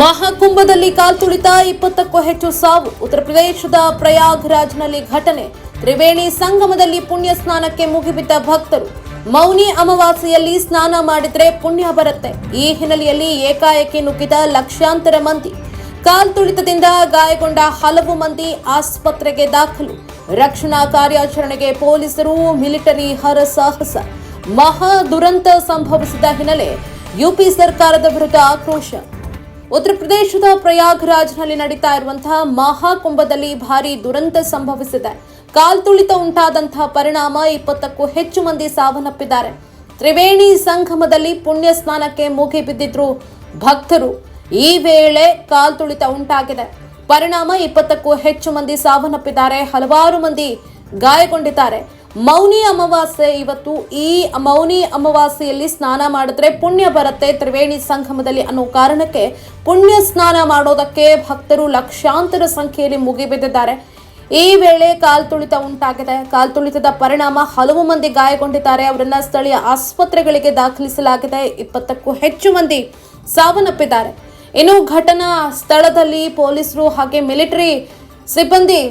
ಮಹಾಕುಂಭದಲ್ಲಿ ಕಾಲ್ತುಳಿತ ಇಪ್ಪತ್ತಕ್ಕೂ ಹೆಚ್ಚು ಸಾವು. ಉತ್ತರ ಪ್ರದೇಶದ ಪ್ರಯಾಗ್ರಾಜ್ನಲ್ಲಿ ಘಟನೆ. ತ್ರಿವೇಣಿ ಸಂಗಮದಲ್ಲಿ ಪುಣ್ಯ ಸ್ನಾನಕ್ಕೆ ಮುಗಿಬಿದ್ದ ಭಕ್ತರು. ಮೌನಿ ಅಮಾವಾಸ್ಯೆಯಲ್ಲಿ ಸ್ನಾನ ಮಾಡಿದ್ರೆ ಪುಣ್ಯ ಬರುತ್ತೆ. ಈ ಹಿನ್ನೆಲೆಯಲ್ಲಿ ಏಕಾಏಕಿ ನುಗ್ಗಿದ ಲಕ್ಷಾಂತರ ಮಂದಿ. ಕಾಲ್ತುಳಿತದಿಂದ ಗಾಯಗೊಂಡ ಹಲವು ಮಂದಿ ಆಸ್ಪತ್ರೆಗೆ ದಾಖಲು. ರಕ್ಷಣಾ ಕಾರ್ಯಾಚರಣೆಗೆ ಪೊಲೀಸರು, ಮಿಲಿಟರಿ ಹರಸಾಹಸ ಮಹಾ ದುರಂತ ಸಂಭವಿಸಿದ ಹಿನ್ನೆಲೆ ಯುಪಿ ಸರ್ಕಾರದ ವಿರುದ್ಧ ಆಕ್ರೋಶ. ಉತ್ತರ ಪ್ರದೇಶದ ಪ್ರಯಾಗ್ರಾಜ್ನಲ್ಲಿ ನಡೀತಾ ಇರುವಂತಹ ಮಹಾಕುಂಭದಲ್ಲಿ ಭಾರಿ ದುರಂತ ಸಂಭವಿಸಿದೆ. ಕಾಲ್ತುಳಿತ ಉಂಟಾದಂತಹ ಪರಿಣಾಮ ಇಪ್ಪತ್ತಕ್ಕೂ ಹೆಚ್ಚು ಮಂದಿ ಸಾವನ್ನಪ್ಪಿದ್ದಾರೆ. ತ್ರಿವೇಣಿ ಸಂಗಮದಲ್ಲಿ ಪುಣ್ಯ ಸ್ನಾನಕ್ಕೆ ಮುಗಿ ಬಿದ್ದಿದ್ರು ಭಕ್ತರು. ಈ ವೇಳೆ ಕಾಲ್ತುಳಿತ ಉಂಟಾಗಿದೆ. ಪರಿಣಾಮ ಇಪ್ಪತ್ತಕ್ಕೂ ಹೆಚ್ಚು ಮಂದಿ ಸಾವನ್ನಪ್ಪಿದ್ದಾರೆ. ಹಲವಾರು ಮಂದಿ ಗಾಯಗೊಂಡಿದ್ದಾರೆ. ಮೌನಿ ಅಮಾವಾಸ್ಯೆ. ಇವತ್ತು ಈ ಮೌನಿ ಅಮಾವಾಸ್ಯೆಯಲ್ಲಿ ಸ್ನಾನ ಮಾಡಿದ್ರೆ ಪುಣ್ಯ ಬರುತ್ತೆ. ತ್ರಿವೇಣಿ ಸಂಗಮದಲ್ಲಿ ಅನ್ನೋ ಕಾರಣಕ್ಕೆ ಪುಣ್ಯ ಸ್ನಾನ ಮಾಡೋದಕ್ಕೆ ಭಕ್ತರು ಲಕ್ಷಾಂತರ ಸಂಖ್ಯೆಯಲ್ಲಿ ಮುಗಿಬಿದ್ದಿದ್ದಾರೆ ಈ ವೇಳೆ ಕಾಲ್ತುಳಿತ ಉಂಟಾಗಿದೆ. ಕಾಲ್ತುಳಿತದ ಪರಿಣಾಮ ಹಲವು ಮಂದಿ ಗಾಯಗೊಂಡಿದ್ದಾರೆ. ಅವರನ್ನ ಸ್ಥಳೀಯ ಆಸ್ಪತ್ರೆಗಳಿಗೆ ದಾಖಲಿಸಲಾಗಿದೆ. ಇಪ್ಪತ್ತಕ್ಕೂ ಹೆಚ್ಚು ಮಂದಿ ಸಾವನ್ನಪ್ಪಿದ್ದಾರೆ. ಇನ್ನು ಘಟನಾ ಸ್ಥಳದಲ್ಲಿ ಪೊಲೀಸರು ಹಾಗೆ ಮಿಲಿಟರಿ ಸಿಬ್ಬಂದಿ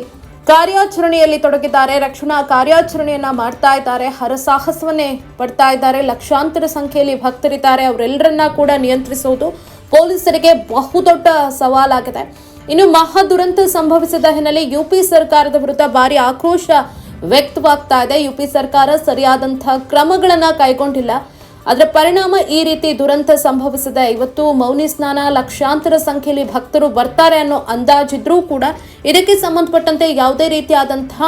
ಕಾರ್ಯಾಚರಣೆಯಲ್ಲಿ ತೊಡಗಿದ್ದಾರೆ. ರಕ್ಷಣಾ ಕಾರ್ಯಾಚರಣೆಯನ್ನ ಮಾಡ್ತಾ ಇದ್ದಾರೆ. ಹರಸಾಹಸವನ್ನೇ ಪಡ್ತಾ ಇದ್ದಾರೆ. ಲಕ್ಷಾಂತರ ಸಂಖ್ಯೆಯಲ್ಲಿ ಭಕ್ತರಿದ್ದಾರೆ. ಅವರೆಲ್ಲರನ್ನ ಕೂಡ ನಿಯಂತ್ರಿಸುವುದು ಪೊಲೀಸರಿಗೆ ಬಹುದೊಡ್ಡ ಸವಾಲಾಗಿದೆ. ಇನ್ನು ಮಹಾ ದುರಂತ ಸಂಭವಿಸಿದ ಹಿನ್ನೆಲೆ ಯುಪಿ ಸರ್ಕಾರದ ವಿರುದ್ಧ ಭಾರಿ ಆಕ್ರೋಶ ವ್ಯಕ್ತವಾಗ್ತಾ ಇದೆ. ಯುಪಿ ಸರ್ಕಾರ ಸರಿಯಾದಂತಹ ಕ್ರಮಗಳನ್ನ ಕೈಗೊಂಡಿಲ್ಲ. ಅದರ ಪರಿಣಾಮ ಈ ರೀತಿ ದುರಂತ ಸಂಭವಿಸಿದೆ ಇವತ್ತು ಮೌನಿ ಸ್ನಾನ ಲಕ್ಷಾಂತರ ಸಂಖ್ಯೆಯಲ್ಲಿ ಭಕ್ತರು ಬರ್ತಾರೆ ಅನ್ನೋ ಅಂದಾಜಿದ್ರೂ ಕೂಡ ಇದಕ್ಕೆ ಸಂಬಂಧಪಟ್ಟಂತೆ ಯಾವುದೇ ರೀತಿಯಾದಂತಹ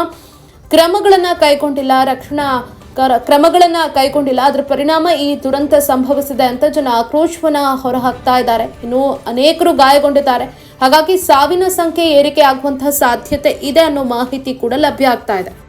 ಕ್ರಮಗಳನ್ನ ಕೈಗೊಂಡಿಲ್ಲ, ರಕ್ಷಣಾ ಕರ- ಕ್ರಮಗಳನ್ನ ಕೈಗೊಂಡಿಲ್ಲ. ಅದರ ಪರಿಣಾಮ ಈ ದುರಂತ ಸಂಭವಿಸಿದೆ ಅಂತ ಜನ ಆಕ್ರೋಶವನ್ನ ಹೊರಹಾಕ್ತಾ ಇದ್ದಾರೆ. ಇನ್ನು ಅನೇಕರು ಗಾಯಗೊಂಡಿದ್ದಾರೆ. ಹಾಗಾಗಿ ಸಾವಿನ ಸಂಖ್ಯೆ ಏರಿಕೆ ಆಗುವಂತಹ ಸಾಧ್ಯತೆ ಇದೆ ಅನ್ನೋ ಮಾಹಿತಿ ಕೂಡ ಲಭ್ಯ ಆಗ್ತಾ ಇದೆ.